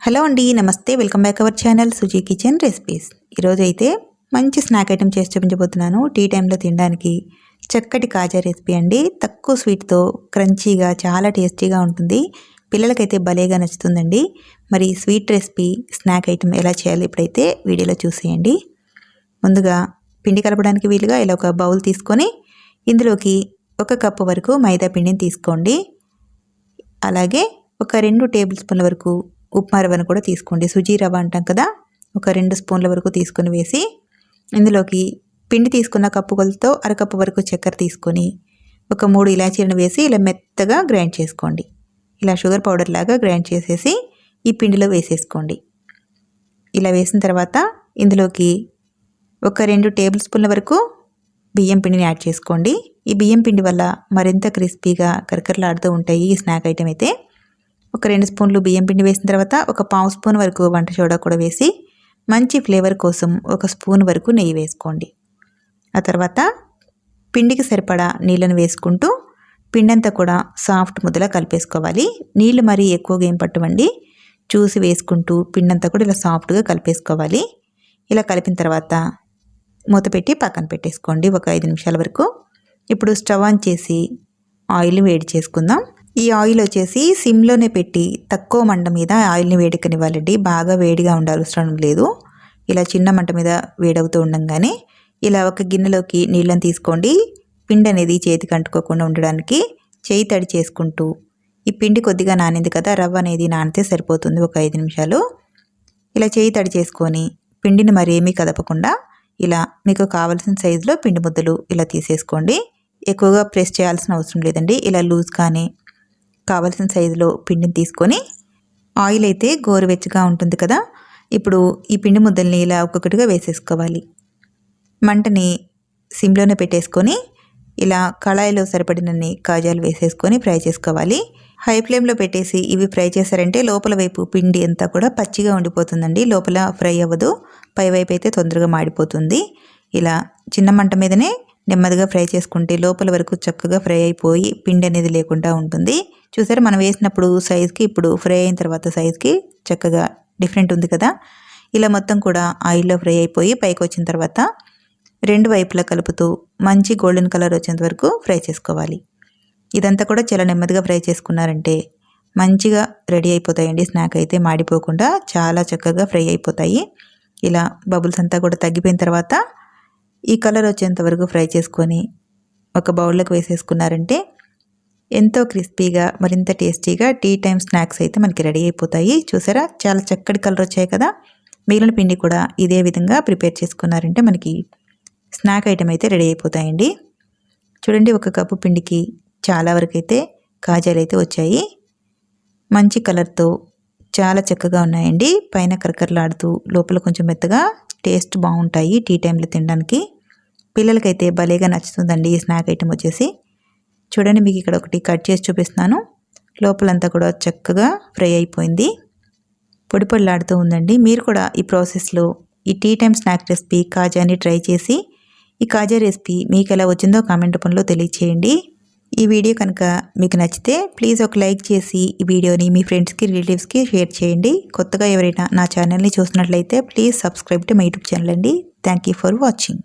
Hello అండి నమస్తే. Welcome back our channel Suji kitchen recipes. ఈరోజు అయితే మంచి స్నాక్ ఐటెం చేసి చూపించబోతున్నాను. టీ టైంలో తినడానికి చక్కటి కాజా రెసిపీ అండి. తక్కువ స్వీట్తో క్రంచీగా చాలా టేస్టీగా ఉంటుంది. పిల్లలకైతే భలేగా నచ్చుతుందండి. మరి స్వీట్ రెసిపీ స్నాక్ ఐటెం ఎలా చేయాలి ఇప్పుడైతే వీడియోలో చూసేయండి. ముందుగా పిండి కలపడానికి వీలుగా ఇలా ఒక బౌల్ తీసుకొని ఇందులోకి ఒక కప్పు వరకు మైదా పిండిని తీసుకోండి. అలాగే ఒక రెండు టేబుల్ స్పూన్ల వరకు ఉప్మా రవ్వను కూడా తీసుకోండి. సుజీ రవ్వ అంటాం కదా ఒక రెండు స్పూన్ల వరకు తీసుకొని వేసి ఇందులోకి పిండి తీసుకున్న కప్పుకొలతో అరకప్పు వరకు చక్కెర తీసుకొని ఒక మూడు ఇలాచీలను వేసి ఇలా మెత్తగా గ్రైండ్ చేసుకోండి. ఇలా షుగర్ పౌడర్ లాగా గ్రైండ్ చేసేసి ఈ పిండిలో వేసేసుకోండి. ఇలా వేసిన తర్వాత ఇందులోకి ఒక రెండు టేబుల్ స్పూన్ల వరకు బియ్యం పిండిని యాడ్ చేసుకోండి. ఈ బియ్యం పిండి వల్ల మరింత క్రిస్పీగా కరకరలాడుతూ ఉంటాయి ఈ స్నాక్ ఐటెం అయితే. ఒక రెండు స్పూన్లు బియ్యం పిండి వేసిన తర్వాత ఒక పావు స్పూన్ వరకు వంట సోడా కూడా వేసి మంచి ఫ్లేవర్ కోసం ఒక స్పూన్ వరకు నెయ్యి వేసుకోండి. ఆ తర్వాత పిండికి సరిపడా నీళ్ళను వేసుకుంటూ పిండంతా కూడా సాఫ్ట్ ముద్దలా కలిపేసుకోవాలి. నీళ్ళు మరీ ఎక్కువగా ఏం పట్టవండి. చూసి వేసుకుంటూ పిండంతా కూడా ఇలా సాఫ్ట్గా కలిపేసుకోవాలి. ఇలా కలిపిన తర్వాత మూత పెట్టి పక్కన పెట్టేసుకోండి. ఒక ఐదు నిమిషాల వరకు. ఇప్పుడు స్టవ్ ఆన్ చేసి ఆయిల్ వేడి చేసుకుందాం. ఈ ఆయిల్ వచ్చేసి సిమ్లోనే పెట్టి తక్కువ మంట మీద ఆయిల్ని వేడికనివ్వాలండి బాగా వేడిగా ఉండాల్సిన లేదు. ఇలా చిన్న మంట మీద వేడవుతూ ఉండంగానే ఇలా ఒక గిన్నెలోకి నీళ్ళని తీసుకోండి. పిండి అనేది చేతికి అంటుకోకుండా ఉండడానికి చేయి తడి చేసుకుంటూ ఈ పిండి కొద్దిగా నానింది కదా రవ్వ అనేది నానితే సరిపోతుంది ఒక ఐదు నిమిషాలు. ఇలా చేయి తడి చేసుకొని పిండిని మరేమీ కదపకుండా ఇలా మీకు కావలసిన సైజులో పిండి ముద్దలు ఇలా తీసేసుకోండి. ఎక్కువగా ప్రెస్ చేయాల్సిన అవసరం లేదండి. ఇలా లూజ్ కానీ కావలసిన సైజులో పిండిని తీసుకొని ఆయిల్ అయితే గోరువెచ్చగా ఉంటుంది కదా. ఇప్పుడు ఈ పిండి ముద్దల్ని ఇలా ఒక్కొక్కటిగా వేసేసుకోవాలి. మంటని సిమ్లోనే పెట్టేసుకొని ఇలా కళాయిలో సరిపడినన్ని కాజాలు వేసేసుకొని ఫ్రై చేసుకోవాలి. హై ఫ్లేమ్లో పెట్టేసి ఇవి ఫ్రై చేశారంటే లోపల వైపు పిండి అంతా కూడా పచ్చిగా ఉండిపోతుందండి. లోపల ఫ్రై అవ్వదు. పై వైపు అయితే తొందరగా మాడిపోతుంది. ఇలా చిన్న మంట మీదనే నెమ్మదిగా ఫ్రై చేసుకుంటే లోపల వరకు చక్కగా ఫ్రై అయిపోయి పిండి అనేది లేకుండా ఉంటుంది. చూసారా మనం వేసినప్పుడు సైజ్కి ఇప్పుడు ఫ్రై అయిన తర్వాత సైజ్కి చక్కగా డిఫరెంట్ ఉంది కదా? ఇలా మొత్తం కూడా ఆయిల్లో ఫ్రై అయిపోయి పైకి వచ్చిన తర్వాత రెండు వైపులా కలుపుతూ మంచి గోల్డెన్ కలర్ వచ్చేంత వరకు ఫ్రై చేసుకోవాలి. ఇదంతా కూడా చాలా నెమ్మదిగా ఫ్రై చేసుకున్నారంటే మంచిగా రెడీ అయిపోతాయండి. స్నాక్ అయితే మాడిపోకుండా చాలా చక్కగా ఫ్రై అయిపోతాయి. ఇలా బబుల్స్ అంతా కూడా తగ్గిపోయిన తర్వాత ఈ కలర్ వచ్చేంత వరకు ఫ్రై చేసుకొని ఒక బౌల్లోకి వేసేసుకున్నారంటే ఎంతో క్రిస్పీగా మరింత టేస్టీగా టీ టైం స్నాక్స్ అయితే మనకి రెడీ అయిపోతాయి. చూసారా? చాలా చక్కటి కలర్ వచ్చాయి కదా? మిగిలిన పిండి కూడా ఇదే విధంగా ప్రిపేర్ చేసుకున్నారంటే మనకి స్నాక్ ఐటెం అయితే రెడీ అయిపోతాయండి. చూడండి ఒక కప్పు పిండికి చాలా వరకు అయితే కాజాలు అయితే వచ్చాయి. మంచి కలర్తో చాలా చక్కగా ఉన్నాయండి. పైన కరకరలాడుతూ లోపల కొంచెం మెత్తగా టేస్ట్ బాగుంటాయి టీ టైంలో తినడానికి. పిల్లలకైతే భలేగా నచ్చుతుందండి ఈ స్నాక్ ఐటెం వచ్చేసి. చూడండి మీకు ఇక్కడ ఒకటి కట్ చేసి చూపిస్తున్నాను. లోపలంతా కూడా చక్కగా ఫ్రై అయిపోయింది. పొడి పొడిలాడుతూ ఉందండి. మీరు కూడా ఈ ప్రాసెస్లో ఈ టీ టైం స్నాక్ రెసిపీ కాజాని ట్రై చేసి ఈ కాజా రెసిపీ మీకు ఎలా వచ్చిందో కామెంట్ రూపంలో తెలియచేయండి. ఈ వీడియో కనుక మీకు నచ్చితే ప్లీజ్ ఒక లైక్ చేసి ఈ వీడియోని మీ ఫ్రెండ్స్కి రిలేటివ్స్కి షేర్ చేయండి. కొత్తగా ఎవరైనా నా ఛానల్ని చూసినట్లయితే please subscribe to my YouTube channel అండి. Thank you for watching.